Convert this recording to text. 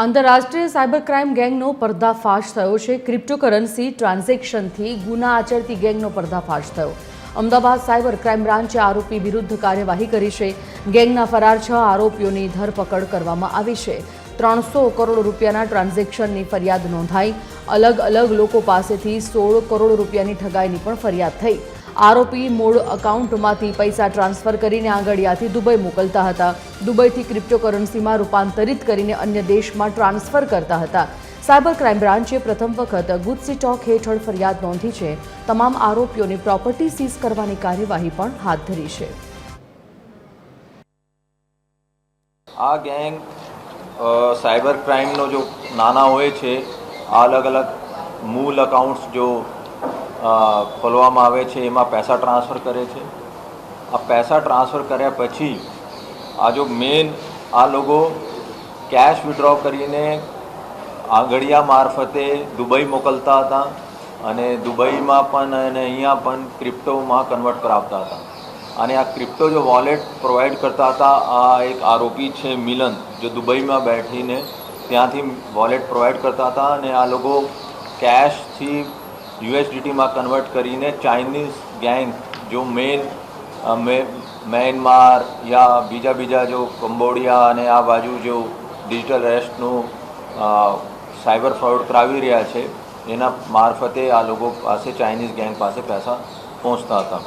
આંતરરાષ્ટ્રીય cyber crime ગેંગનો પર્દાફાશ થયો છે. ક્રિપ્ટોકરન્સી ટ્રાન્ઝેક્શનથી ગુના આચરતી ગેંગનો પર્દાફાશ થયો. અમદાવાદ સાયબર ક્રાઇમ બ્રાન્ચે આરોપી વિરુદ્ધ કાર્યવાહી કરી છે. ગેંગના ફરાર છ આરોપીઓની ધરપકડ કરવામાં આવી છે. ત્રણસો કરોડ રૂપિયાના ટ્રાન્ઝેક્શનની ફરિયાદ નોંધાઈ. અલગ અલગ લોકો પાસેથી સોળ કરોડ રૂપિયાની ઠગાઈની પણ ફરિયાદ થઈ. આરોપી મૂળ અકાઉન્ટમાંથી પૈસા ટ્રાન્સફર કરીને આંગળિયાથી દુબઈ મોકલતા હતા. દુબઈથી ક્રિપ્ટોકરન્સીમાં રૂપાંતરિત કરીને અન્ય દેશમાં ટ્રાન્સફર કરતા હતા. સાયબર ક્રાઇમ બ્રાન્ચે પ્રથમ વખત ગુજસી ટોક હેઠળ ફરિયાદ નોંધી છે. તમામ આરોપીઓની પ્રોપર્ટી સીઝ કરવાની કાર્યવાહી પણ હાથ ધરી છે. આ ગેંગ સાયબર ક્રાઇમનો જો નાના હોય છે, આ અલગ અલગ મૂળ અકાઉન્ટ્સ જો ખોલવામાં આવે છે, એમાં પૈસા ટ્રાન્સફર કરે છે. આ પૈસા ટ્રાન્સફર કર્યા પછી આ જો મેન આ લોકો કેશ વિડ્રો કરીને આંગળિયા મારફતે દુબઈ મોકલતા હતા અને દુબઈમાં પણ અને અહીંયા પણ ક્રિપ્ટોમાં કન્વર્ટ કરાવતા હતા. અને આ ક્રિપ્ટો જો વોલેટ પ્રોવાઈડ કરતા હતા, આ એક આરોપી છે મિલન, જો દુબઈમાં બેઠીને ત્યાંથી વોલેટ પ્રોવાઈડ કરતા હતા અને આ લોકો કેશથી યુએસડીટીમાં કન્વર્ટ કરીને ચાઇનીઝ ગેંગ જો મેન મ્યાનમાર યા બીજા બીજા જો કંબોડિયા અને આ બાજુ જો ડિજિટલ રેસ્ટનું સાયબર ફ્રોડ કરાવી રહ્યા છે, એના મારફતે આ લોકો પાસે ચાઇનીઝ ગેંગ પાસે પૈસા પહોંચતા હતા.